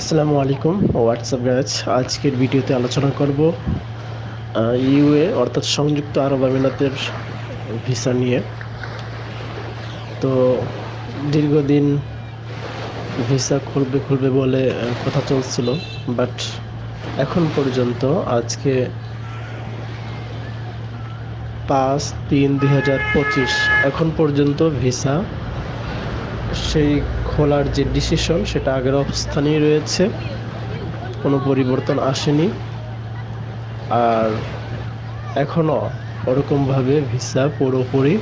আসসালামু আলাইকুম। WhatsApp guys আজকের ভিডিওতে আলোচনা করব ইউএ অর্থাৎ সংযুক্ত আরব আমিরাতের ভিসা নিয়ে। তো দীর্ঘদিন ভিসা খুলবে খুলবে বলে কথা চলছিল বাট এখন পর্যন্ত আজকে পাঁচ তিন দুই এখন পর্যন্ত ভিসা সেই খোলার যে ডিসিশন সেটা আগের অবস্থানেই রয়েছে। কোনো পরিবর্তন আসেনি। আর এখনও ওরকমভাবে ভিসা পুরোপুরি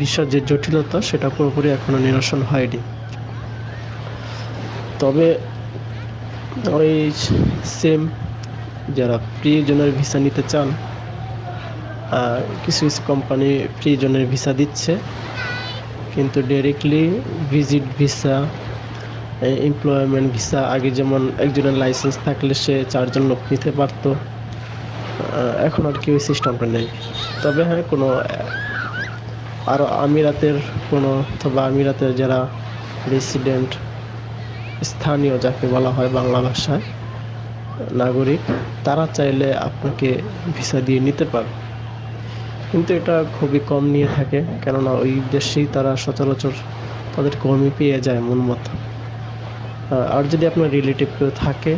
ভিসার যে জটিলতা, সেটা পুরোপুরি এখনও নিরসন হয়নি। তবে ওই সেম যারা প্রিয়জনের ভিসা নিতে চান কিছু কিছু কোম্পানি প্রিয়জনের ভিসা দিচ্ছে। কিন্তু directly visit visa employment visa আগে যেমন একজনের লাইসেন্স থাকলে সে চারজন লোক নিতে পারতো। এখন আর কি ওই সিস্টেমটা নেই। তবে হ্যাঁ কোনো আরও আমিরাতের কোনো অথবা আমিরাতের যারা রেসিডেন্ট স্থানীয় যাকে বলা হয় বাংলা ভাষায়, নাগরিক, তারা চাইলে আপনাকে ভিসা দিয়ে নিতে পারে কিন্তু এটা খুবই কম নিয়ে থাকে, কেননা ওই দেশেই তারা সচরাচর তাদের কর্মী পেয়ে যায় মন মতো। আর যদি আপনার রিলেটিভ কেউ থাকে,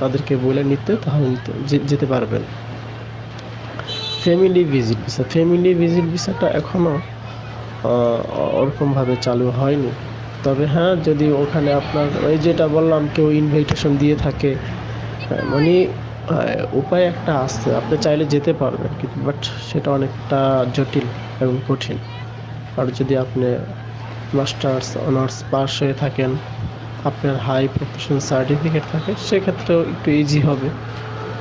তাদেরকে বলে নিতে, তাহলে নিতে যেতে পারবেন। Family visit visa family visit ভিসাটা এখনও ওরকমভাবে চালু হয়নি। তবে হ্যাঁ যদি ওখানে আপনার ওই যেটা বললাম, কেউ ইনভাইটেশন দিয়ে থাকে মানে উপায় একটা আছে। আপনি চাইলে যেতে পারবেন কিন্তু বাট সেটা অনেকটা জটিল এবং কঠিন। আর যদি আপনি মাস্টার্স অনার্স পাস হয়ে থাকেন, আপনার হাই প্রফেশন সার্টিফিকেট থাকে, সেক্ষেত্রেও একটু ইজি হবে।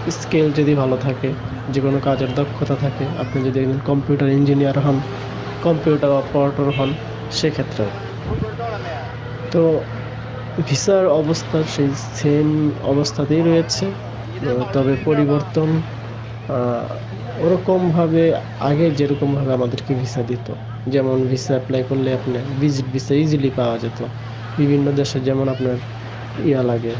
স্কেল যদি ভালো থাকে যে কোনো কাজের দক্ষতা থাকে, আপনি যদি একজন কম্পিউটার ইঞ্জিনিয়ার হন কম্পিউটার অপারেটর হন, সেক্ষেত্রেও। তো ভিসার অবস্থা সেই সেম অবস্থাতেই রয়েছে। তবে পরিবর্তন ওরকমভাবে আগে যেরকমভাবে আমাদেরকে ভিসা দিত। যেমন ভিসা অ্যাপ্লাই করলে আপনার ভিজিট ভিসা ইজিলি পাওয়া যেত। বিভিন্ন দেশে যেমন আপনার ইয়া লাগে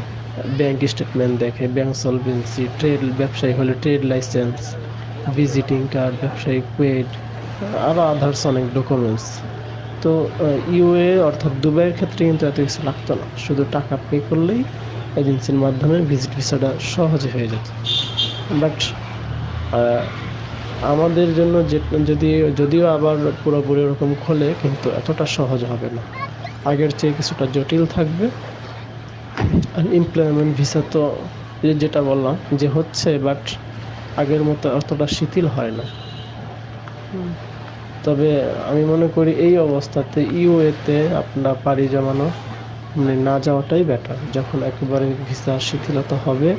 ব্যাংক স্টেটমেন্ট দেখে ব্যাংক সলভেন্সি ট্রেড ব্যবসায়ী হলে ট্রেড লাইসেন্স ভিজিটিং কার্ড ব্যবসায়িক পেড আরও আদার্স অনেক ডকুমেন্টস তো ইউএ অর্থাৎ দুবাইয়ের ক্ষেত্রে কিন্তু এত কিছু লাগতো না। শুধু টাকা পে করলেই এজেন্সির মাধ্যমে ভিজিট ভিসাটা সহজে হয়ে যেত। বাট আমাদের জন্য যে যদি যদিও আবার পুরোপুরি ওরকম খোলে কিন্তু এতটা সহজ হবে না। আগের চেয়ে কিছুটা জটিল থাকবে। আর এমপ্লয়মেন্ট ভিসা তো যেটা বললাম যে হচ্ছে বাট আগের মতো অতটা শিথিল হয় না। তবে আমি মনে করি এই অবস্থাতে ইউএতে আপনার পাড়ি জমানো মানে না যাওয়াটাই বেটার যখন একেবারে ভিসা শিথিলতা হবে,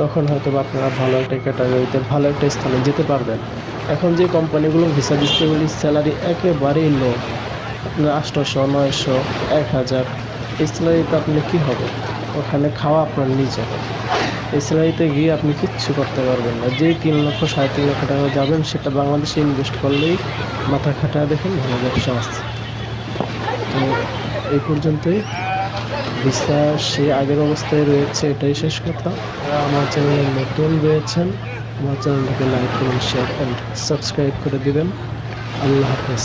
তখন হয়তো আপনারা ভালো একটা ক্যাটাগরিতে ভালো একটা স্থানে যেতে পারবেন। এখন যে কোম্পানিগুলো ভিসা দিচ্ছে বলি স্যালারি একেবারেই লো আপনার আটশোশো নয়শো, এক হাজার, এই স্যালারিতে আপনি কী হবে? ওখানে খাওয়া আপনার নিজের এই স্যালারিতে গিয়ে আপনি কিচ্ছু করতে পারবেন না। যেই তিন লক্ষ, সাড়ে তিন লক্ষ টাকা যাবেন, সেটা বাংলাদেশে ইনভেস্ট করলেই মাথা খাটায় দেখেন ভালো ব্যবসা আছে তো এই পর্যন্তই। ভিসা সে আগের অবস্থায় রয়েছে, এটাই শেষ কথা। আমার চ্যানেলে নতুন রয়েছেন, আমার চ্যানেলটাকে লাইক করুন শেয়ার অ্যান্ড সাবস্ক্রাইব করে দিবেন। আল্লাহ হাফেজ।